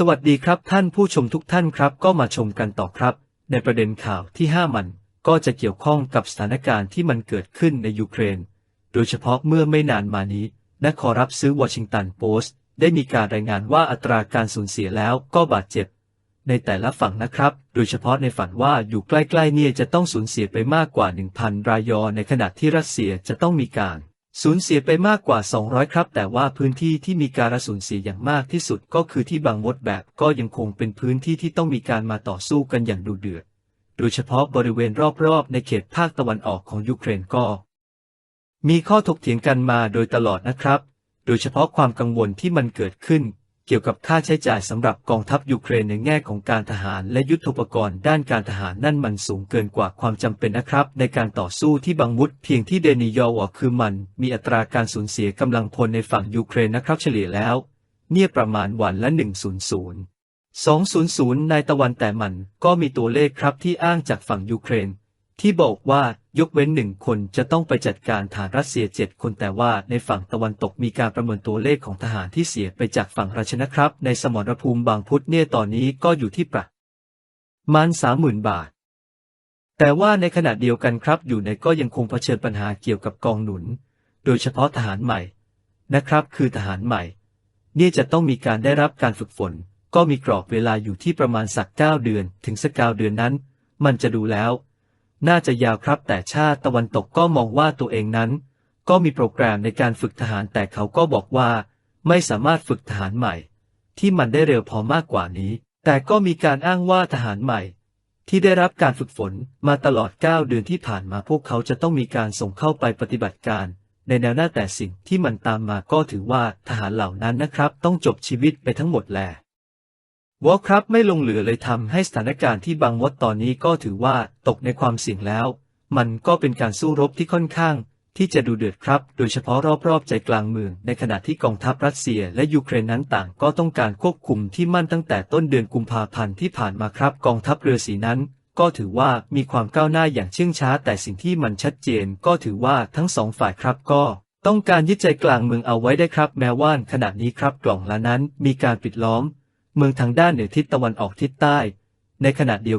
สวัสดีครับท่านผู้ชมทุกท่านครับ ก็มาชมกันต่อครับ ในประเด็นข่าวที่ห้ามันก็จะเกี่ยวข้องกับสถานการณ์ที่มันเกิดขึ้นในยูเครน โดยเฉพาะเมื่อไม่นานมานี้นักขอรับซื้อวอชิงตันโปสต์ได้มีการรายงานว่าอัตราการสูญเสียแล้วก็บาดเจ็บ ในแต่ละฝั่งนะครับ โดยเฉพาะในฝันว่าอยู่ใกล้ๆเนี่ยจะต้องสูญเสียไปมากกว่า 1,000 รายอในขณะที่รัสเซียจะต้องมีการ สูญเสียไปมากกว่า 200 ครับ แต่ว่าพื้นที่ที่มีการสูญเสียอย่างมากที่สุดก็คือที่บางมดแบบก็ยังคงเป็นพื้นที่ที่ต้องมีการมาต่อสู้กันอย่างดุเดือด โดยเฉพาะบริเวณรอบๆ ในเขตภาคตะวันออกของยูเครนก็ มีข้อถกเถียงกันมาโดยตลอดนะครับ โดยเฉพาะความกังวลที่มันเกิดขึ้น เกี่ยวกับค่าใช้จ่ายสำหรับกองทัพยูเครนในแง่ของการทหารและยุทธปกรณ์ด้านการทหารนั่นมันสูงเกินกว่าความจำเป็นนะครับ ในการต่อสู้ที่บังมุดเพียงที่เดนิยอวคือมัน มีอัตราการสูญเสียกำลังพลในฝั่งยูเครนนะครับเฉลี่ยแล้ว เนี่ยประมาณวันละ 100 200ในตะวันแต่มันก็มีตัวเลขครับที่อ้างจากฝั่งยูเครน ที่บอกว่ายกเว้นหนึ่งคนจะต้องไปจัดการฐานรัสเซียเจ็ดคนแต่ว่าในฝั่งตะวันตกมีการประเมินตัวเลขของทหารที่เสียไปจากฝั่งราชนะครับ ในสมรภูมิบางพุทธเนี่ยตอนนี้ก็อยู่ที่ประมาณสามหมื่นบาท แต่ว่าในขณะเดียวกันครับอยู่ในก็ยังคงเผชิญปัญหาเกี่ยวกับกองหนุน โดยเฉพาะทหารใหม่นะครับ คือทหารใหม่ เนี่ยจะต้องมีการได้รับการฝึกฝน ก็มีกรอบเวลาอยู่ที่ประมาณสักเก้าเดือน ถึงสักเก้าเดือนนั้น มันจะดูแล้ว น่าจะยาวครับแต่ชาติตะวันตกก็มองว่าตัวเองนั้น ก็มีโปรแกรมในการฝึกทหารแต่เขาก็บอกว่า ไม่สามารถฝึกทหารใหม่ ที่มันได้เร็วพอมากกว่านี้ แต่ก็มีการอ้างว่าทหารใหม่ ที่ได้รับการฝึกฝนมาตลอด 9 เดือนที่ผ่านมาพวกเขาจะต้องมีการส่งเข้าไปปฏิบัติการ ในแนวหน้าแต่สิ่งที่มันตามมาก็ถือว่าทหารเหล่านั้นนะครับ ต้องจบชีวิตไปทั้งหมดแหละ วอลครับไม่ลงเหลือเลยทำให้สถานการณ์ที่บางมดตอนนี้ก็ถือว่าตกในความเสี่ยงแล้ว มันก็เป็นการสู้รบที่ค่อนข้าง ที่จะดูเดือดครับ โดยเฉพาะรอบๆใจกลางเมือง ในขณะที่กองทัพรัสเซียและยูเครนนั้นต่างก็ต้องการควบคุมที่มั่นตั้งแต่ต้นเดือนกุมภาพันธ์ที่ผ่านมาครับ กองทัพเรือสีนั้น ก็ถือว่ามีความก้าวหน้าอย่างเชื่องช้า แต่สิ่งที่มันชัดเจน ก็ถือว่าทั้งสองฝ่ายครับก็ต้องการยึดใจกลางเมืองเอาไว้ได้ครับ แม้ว่าขณะนี้ครับกล่องละนั้น มีการปิดล้อม เมืองทางด้านเหนือทิศตะวันออกทิศใต้ ในขณะเดียว